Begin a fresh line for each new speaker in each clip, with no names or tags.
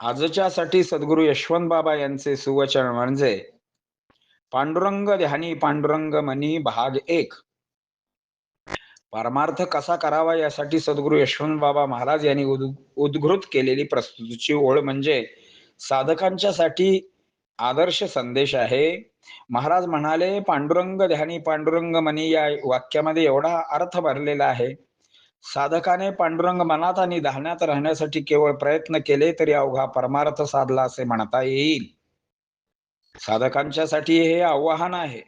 आजच्यासाठी सद्गुरु यशवंत बाबा यांचे सुवचन म्हणजे पांडुरंग ध्यानी पांडुरंग मनी भाग एक. परमार्थ कसा करावा यासाठी सद्गुरु यशवंत बाबा महाराज यांनी उद- उद्घृत केलेली प्रस्तुतीची ओळ म्हणजे साधकांच्या साठी आदर्श संदेश आहे. महाराज म्हणाले पांडुरंग ध्यानी पांडुरंग मनी या वाक्यामध्ये एवढा अर्थ भरलेला आहे. साधकाने पांडुरंग मनात आणि ध्यानात राहण्यासाठी केवळ प्रयत्न केले तरी अवघा परमार्थ साधला असे म्हणता येईल. साधकांच्यासाठी हे आव्हान आहे.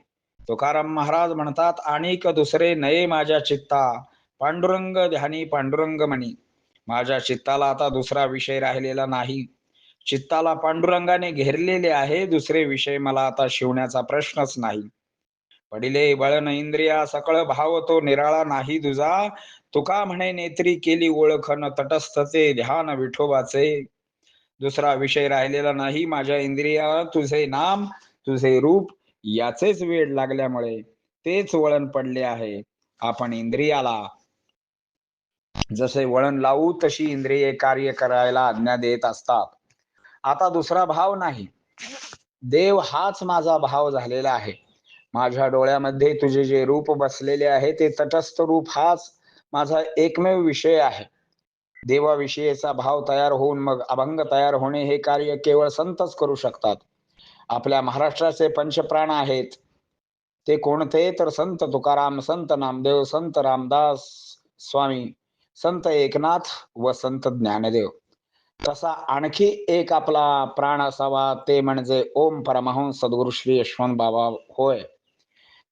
तुकाराम महाराज म्हणतात आणिक दुसरे नये माझ्या चित्ता. पांडुरंग ध्यानी पांडुरंग म्हणी माझ्या चित्ताला आता दुसरा विषय राहिलेला नाही. चित्ताला पांडुरंगाने घेरलेले आहे दुसरे विषय मला आता शिवण्याचा प्रश्नच नाही. पडिले बळन इंद्रिया सकळ भाव तो निराळा नाही तुझा तुका म्हणे नेत्री केली ओळखन तटस्थते ध्यान विठोबाचे. दुसरा विषय राहिलेला नाही माझ्या इंद्रिया तुझे नाम तुझे रूप याचेच वेळ लागल्यामुळे तेच वळण पडले आहे. आपण इंद्रियाला जसे वळण लावू तशी इंद्रिये कार्य करायला आज्ञा देत असतात. आता दुसरा भाव नाही. देव हाच माझा भाव झालेला आहे. माझ्या डोळ्यामध्ये तुझे जे रूप बसलेले आहे ते तटस्थ रूप हाच माझा एकमेव विषय आहे. देवाविषयीचा भाव तयार होऊन मग अभंग तयार होणे हे कार्य केवळ संतच करू शकतात. आपल्या महाराष्ट्राचे पंचप्राण आहेत. ते कोणते? तर संत तुकाराम संत नामदेव संत रामदास स्वामी संत एकनाथ व संत ज्ञानदेव. तसा आणखी एक आपला प्राण असावा ते म्हणजे ओम परमहंस सद्गुरु श्री यशवंत बाबा होय.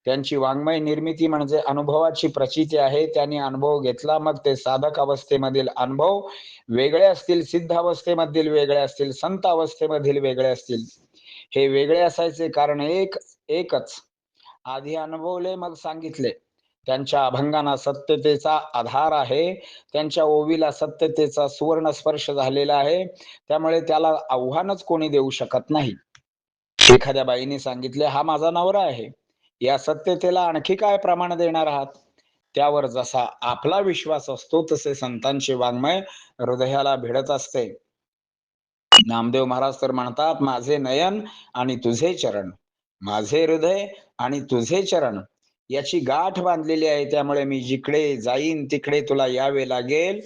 त्यांची वाङ्मय निर्मिती म्हणजे अनुभवाची प्रचिती आहे. त्यांनी अनुभव घेतला मग ते साधक अवस्थेमधील अनुभव वेगळे असतील सिद्ध अवस्थेमधील वेगळे असतील संत अवस्थेमधील वेगळे असतील हे वेगळे असायचे कारण एक एकच. आधी अनुभवले मग सांगितले. त्यांच्या अभंगांना सत्यतेचा आधार आहे. त्यांच्या ओवीला सत्यतेचा सुवर्ण स्पर्श झालेला आहे. त्यामुळे त्याला आव्हानच कोणी देऊ शकत नाही. एखाद्या बाईने सांगितले हा माझा नवरा आहे. या सत्यतेला आणखी काय प्रमाण देणार आहात? त्यावर जसा आपला विश्वास असतो तसे संतांचे वाङ्मय हृदयाला भिडत असते. नामदेव महाराज तर म्हणतात माझे नयन आणि तुझे चरण माझे हृदय आणि तुझे चरण याची गाठ बांधलेली आहे त्यामुळे मी जिकडे जाईन तिकडे तुला यावे लागेल.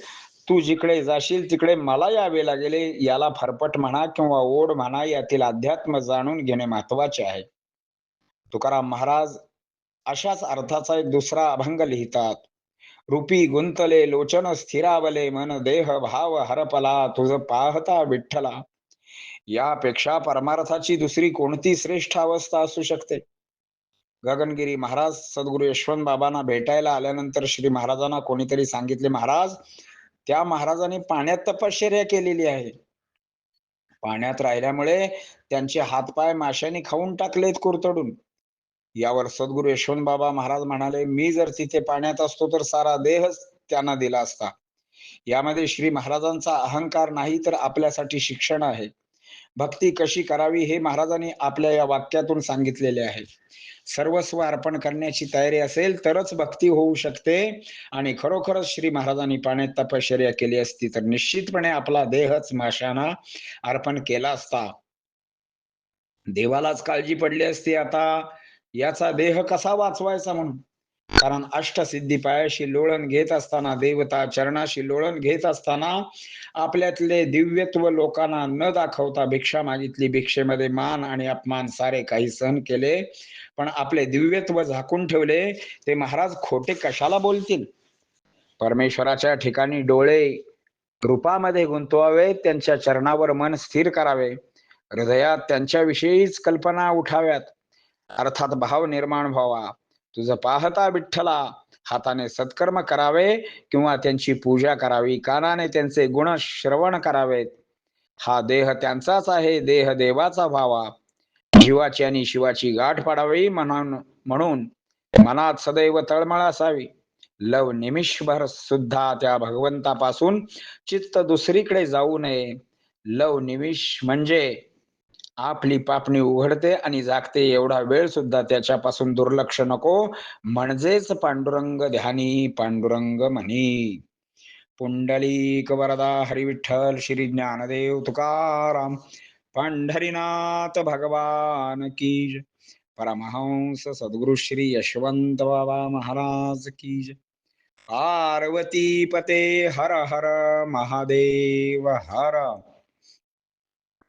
तू जिकडे जाशील तिकडे मला यावे लागेल. याला फरफट म्हणा किंवा ओढ म्हणा यातील अध्यात्म जाणून घेणे महत्त्वाचे आहे. तुकाराम महाराज अशाच अर्थाचा एक दुसरा अभंग लिहितात. रूपी गुंतले लोचन स्थिरावले मन देह भाव हरपला तुझ पाहता विठ्ठला. यापेक्षा परमार्थाची दुसरी कोणती श्रेष्ठ अवस्था असू शकते? गगनगिरी महाराज सद्गुरु यशवंत बाबांना भेटायला आल्यानंतर श्री महाराजांना कोणीतरी सांगितले महाराज त्या महाराजांनी पाण्यात तपश्चर्या केलेली आहे. पाण्यात राहिल्यामुळे त्यांचे हातपाय माशाने खाऊन टाकलेत कुरतडून. यावर सद्गुरु यशवंत बाबा महाराज म्हणाले मी जर तिथे पाण्यात असतो तर सारा देहच त्यांना दिला असता. यामध्ये श्री महाराजांचा अहंकार नाही तर आपल्यासाठी शिक्षण आहे. भक्ती कशी करावी हे महाराजांनी आपल्या या वाक्यातून सांगितलेले आहे. सर्वस्व अर्पण करण्याची तयारी असेल तरच भक्ती होऊ शकते आणि खरोखरच श्री महाराजांनी पाण्यात तपश्चर्या केली असती तर निश्चितपणे आपला देहच माशांना अर्पण केला असता. देवालाच काळजी पडली असती आता. याचा देह कसा वाचवायचा म्हणून? कारण अष्टसिद्धी पायाशी लोळण घेत असताना देवता चरणाशी लोळण घेत असताना आपल्यातले दिव्यत्व लोकांना न दाखवता भिक्षा मागितली. भिक्षेमध्ये मान आणि अपमान सारे काही सहन केले. पण आपले दिव्यत्व झाकून ठेवले. ते महाराज खोटे कशाला बोलतील? परमेश्वराच्या ठिकाणी डोळे रूपामध्ये गुंतवावे त्यांच्या चरणावर मन स्थिर करावे. हृदयात त्यांच्याविषयीच कल्पना उठाव्यात. अर्थात भाव निर्माण व्हावा. तुझं पाहता विठ्ठला हाताने सत्कर्म करावे किंवा त्यांची पूजा करावी कानाने त्यांचे गुण श्रवण करावेत. हा देह त्यांचाच आहे देह देवाचा व्हावा. जीवाची आणि शिवाची गाठ पाडावी म्हणून म्हणून मनात सदैव तळमळ असावी. लव निमिषभर सुद्धा त्या भगवंतापासून चित्त दुसरीकडे जाऊ नये. लव निमिष म्हणजे आपली पापणी उघडते आणि जागते. एवढा वेळ सुद्धा त्याच्यापासून दुर्लक्ष नको. म्हणजेच पांडुरंग ध्यानी पांडुरंग म्हणी. पुंडलिक वरदा हरिविठ्ठल श्री ज्ञानदेव तुकाराम. पंढरीनाथ भगवान की परमहंस सद्गुरु श्री यशवंत बाबा महाराज की पार्वती पते हर हर महादेव हर.